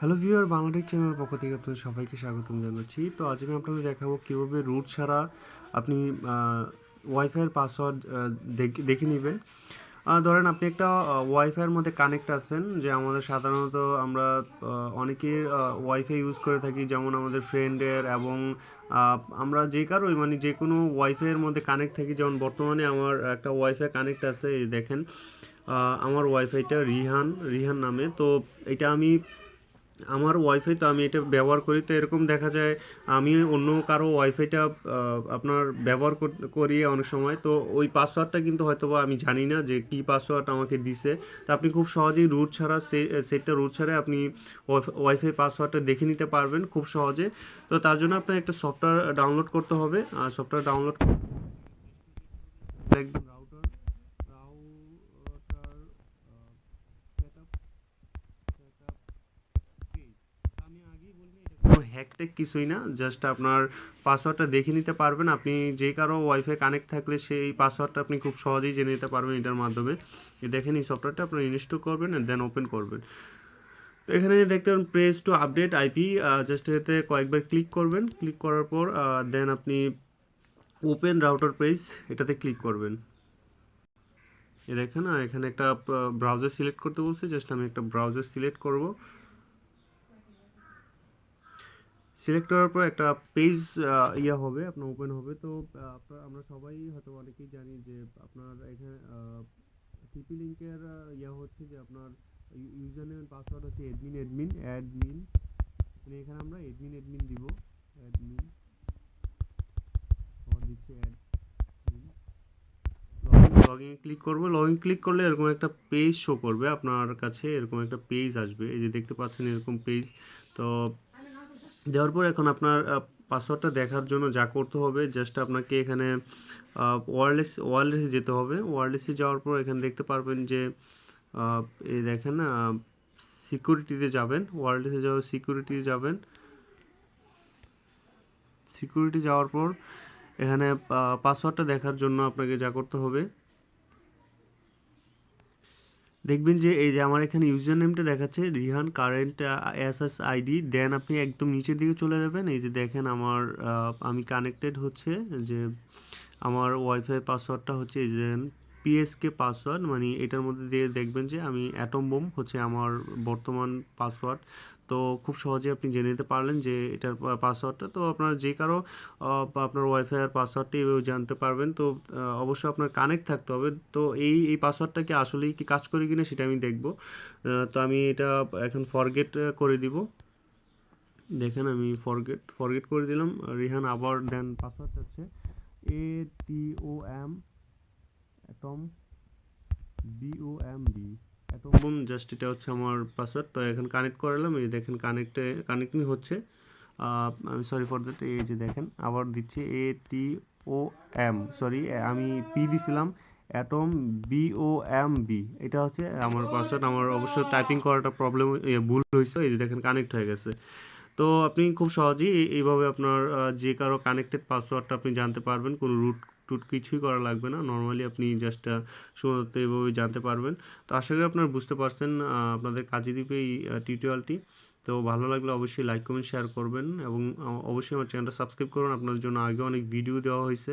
Hello viewer Bangladesh channel পক্ষ থেকে আপনাদের সবাইকে স্বাগতম জানাচ্ছি। তো আজ আমি আপনাদের দেখাবো কীভাবে রুট ছাড়া আপনি ওয়াইফাইয়ের পাসওয়ার্ড দেখে নেবেন। ধরেন আপনি একটা ওয়াইফাইয়ের মধ্যে কানেক্ট আছেন, যে আমাদের সাধারণত আমরা অনেকের ওয়াইফাই ইউজ করে থাকি, যেমন আমাদের ফ্রেন্ডের এবং আমরা যে কারোই মানে যে কোনো ওয়াইফাইয়ের মধ্যে কানেক্ট থাকি। যেমন বর্তমানে আমার একটা ওয়াইফাই কানেক্ট আছে দেখেন আমার ওয়াইফাইটা রিহান রিহান নামে। তো এটা আমি আমার ওয়াইফাই তো আমি এটা ব্যবহার করি, তো এরকম দেখা যায় আমি অন্য কারও ওয়াইফাইটা আপনার ব্যবহার করি অনেক সময়, তো ওই পাসওয়ার্ডটা কিন্তু হয়তো বা আমি জানি না যে কী পাসওয়ার্ড আমাকে দিছে। তো আপনি খুব সহজেই রুট ছাড়া সেটটা রুট ছাড়া আপনি ওয়াইফাই পাসওয়ার্ডটা দেখে নিতে পারবেন খুব সহজে। তো তার জন্য আপনার একটা সফটওয়্যার ডাউনলোড করতে হবে, আর সফটওয়্যার ডাউনলোড দেখবেন হ্যাকটেক কিছুই না জাস্ট আপনার পাসওয়ার্ডটা দেখে নিতে পারবেন। আপনি যে কারও ওয়াইফাই কানেক্ট থাকলে সেই পাসওয়ার্ডটা আপনি খুব সহজেই জেনে নিতে পারবেন এটার মাধ্যমে। দেখেন এই সফটওয়্যারটা আপনার ইনস্টল করবেন দেন ওপেন করবেন। তো এখানে দেখতে পারেন press to update IP just এতে কয়েকবার ক্লিক করবেন। ক্লিক করার পর দেন আপনি ওপেন রাউটার পেজ এটাতে ক্লিক করবেন। এ দেখেন এখানে একটা ব্রাউজার সিলেক্ট করতে বলছে জাস্ট আমি একটা ব্রাউজার সিলেক্ট করব। সিলেক্ট করার পর একটা পেজ ইয়া হবে, আপনার ওপেন হবে। তো আপনার, আমরা সবাই হয়তো অনেকেই জানি যে আপনার এখানে টিপি লিঙ্কের ইয়া হচ্ছে যে আপনার ইউজার নেম পাসওয়ার্ড হচ্ছে এডমিন এডমিন অ্যাডমিন মানে এখানে আমরা এডমিন এডমিন দিব। অ্যাডমিন দিচ্ছি অ্যাডমিন লগইন ক্লিক করব। লগইন ক্লিক করলে এরকম একটা পেজ শো করবে। আপনার কাছে এরকম একটা পেজ আসবে। এই যে দেখতে পাচ্ছেন এরকম পেজ তো দেওয়ার পর এখন আপনার পাসওয়ার্ডটা দেখার জন্য যা করতে হবে জাস্ট আপনাকে এখানে ওয়ারলেস ওয়ারলেসে যেতে হবে। ওয়ারলেসে যাওয়ার পর এখানে দেখতে পারবেন যে এই দেখেন সিকিউরিটিতে যাবেন। ওয়ারলেসে যাওয়ার সিকিউরিটিতে যাবেন। সিকিউরিটি যাওয়ার পর এখানে পাসওয়ার্ডটা দেখার জন্য আপনাকে যা করতে হবে দেখবেন যে এই যে আমার এখানে ইউজার নেমটা দেখাচ্ছে, Rihan current S S ID then আপনি একদম নিচের দিকে চলে যাবেন, এই যে দেখেন আমার আমি কানেক্টেড হচ্ছে, যে আমার ওয়াইফাই পাসওয়ার্ডটা হচ্ছে, এই যে পিএসকে পাসওয়ার্ড মানে এটার মধ্যে দিয়ে দেখবেন যে আমি অ্যাটম বোম হচ্ছে আমার বর্তমান পাসওয়ার্ড তো খুব সহজে আপনি জেনে নিতে পারলেন যে এটার পাসওয়ার্ডটা তো আপনার যে কারও আপনার ওয়াইফাইয়ের পাসওয়ার্ডটা জানতে পারবেন। তো অবশ্যই আপনার কানেক্ট থাকতে হবে। তো এই এই পাসওয়ার্ডটা কি আসলেই কি কাজ করে কিনা সেটা আমি দেখব। তো আমি এটা এখন ফরগেট করে দিব। দেখেন আমি ফরগেট ফরগেট করে দিলাম। রিহান আবার দেন পাসওয়ার্ড হচ্ছে A T O M atom B O M B atom just এটা হচ্ছে আমার পাসওয়ার্ড তো এখন কানেক্ট করালাম, এই দেখেন কানেক্টে কানেক্টিং হচ্ছে। আমি সরি ফর দ্যাট এই যে দেখেন, আবার দিচ্ছি A T O M sorry আমি পি দিছিলাম atom B O M B এটা হচ্ছে আমার পাসওয়ার্ড আমার অবশ্যই টাইপিং করাটা প্রবলেম ভুল হয়েছে, এই যে দেখেন কানেক্ট হয়ে গেছে। তো আপনি খুব সহজেই এইভাবে আপনার যে কারও কানেক্টেড পাসওয়ার্ডটা আপনি জানতে পারবেন, কোনো রুট টুট কিছুই করা লাগবে না। নর্মালি আপনি জাস্ট শুধুমাত্র এইভাবে জানতে পারবেন। তো আশা করি আপনারা বুঝতে পারছেন আপনাদের কাজে দিবে এই টিউটোরিয়ালটি তো ভালো লাগলে অবশ্যই লাইক কমেন্ট শেয়ার করবেন এবং অবশ্যই আমার চ্যানেলটা সাবস্ক্রাইব করুন। আপনাদের জন্য আগে অনেক ভিডিও দেওয়া হয়েছে